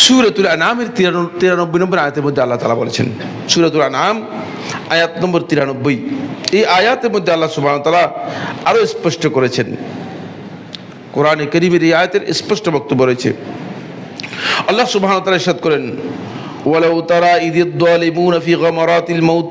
সুরতুল আনামের তিরানব্বই নম্বর আয়াতের মধ্যে আল্লাহ তালা বলেছেন, সুরতুল আনাম, আয়াত নম্বর তিরানব্বই। এই আয়াতের মধ্যে আল্লাহ সুবাহ তালা আরও স্পষ্ট করেছেন। কোরআনে করিমের এই আয়াতের স্পষ্ট বক্তব্য রয়েছে। আল্লাহ সুবাহ তালা ইসাদ করেন, ওয়ালাউ তারা ইদিদ্দালিমুন ফি গমারাতিল মৌত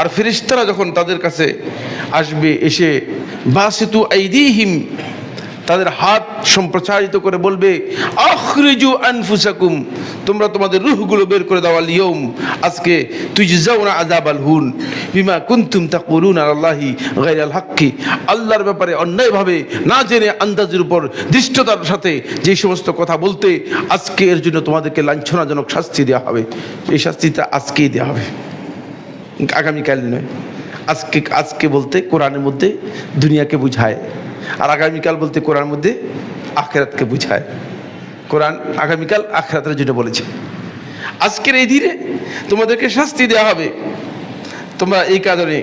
আর ফেরিস্তারা যখন তাদের কাছে আসবে, এসে, বাসিতু আইদিহিম, তাদের হাত সম্প্রসারিত করে বলবে, আখরিজু আনফুসাকুম, তোমরা তোমাদের রুহগুলো বের করে দাও আলিয়ম আজকে তুই যাও না আজাব আল হুন, বিমা কুন্তুম তা করুন আর আল্লাহি গাই আল হাক্কি। আল্লাহর ব্যাপারে অন্যায়ভাবে না জেনে আন্দাজের উপর দৃষ্টতার সাথে যে সমস্ত কথা বলতে, আজকে এর জন্য তোমাদেরকে লাঞ্ছনাজনক শাস্তি দেওয়া হবে। এই শাস্তিটা আজকেই দেওয়া হবে। আগামীকাল নয়। আজকে আজকে বলতে কোরআনের মধ্যে দুনিয়াকে বুঝায়। আর আগামীকাল বলতে কোরআন মধ্যে আখেরাতকে বুঝায়। কোরআন আগামীকাল আখেরাতের জন্য বলেছে। আজকের এই দিনে তোমাদেরকে শাস্তি দেওয়া হবে। তোমরা এই কারণে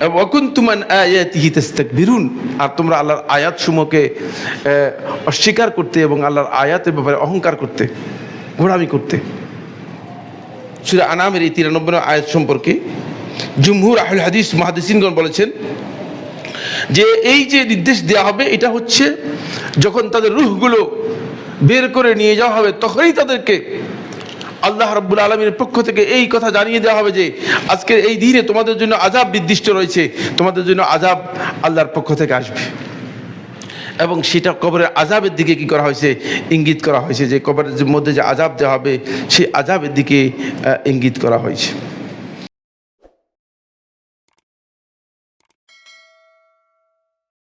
ওয়াকুন তুমান তাস্তাকবিরুন। আর তোমরা আল্লাহর আয়াত সমূহকে অস্বীকার করতে এবং আল্লাহর আয়াতের ব্যাপারে অহংকার করতে ঘোরামি করতে। সুরা আনামের এই তিরানব্বই আয়াত সম্পর্কে জুমহুর আহুল হাদিস মাহাদিসিনগণ বলেছেন যে এই যে নির্দেশ দেওয়া হবে, এটা হচ্ছে যখন তাদের রুহগুলো বের করে নিয়ে যাওয়া হবে, তখনই তাদেরকে আল্লাহ রব্বুল আলমীর পক্ষ থেকে এই কথা জানিয়ে দেওয়া হবে যে আজকে এই দিনে তোমাদের জন্য আজাব নির্দিষ্ট রয়েছে, তোমাদের জন্য আজাব আল্লাহর পক্ষ থেকে আসবে। এবং সেটা কবরের আজাবের দিকে কি করা হয়েছে? ইঙ্গিত করা হয়েছে যে কবরের মধ্যে যে আজাব দেওয়া হবে, সেই আজাবের দিকে ইঙ্গিত করা হয়েছে।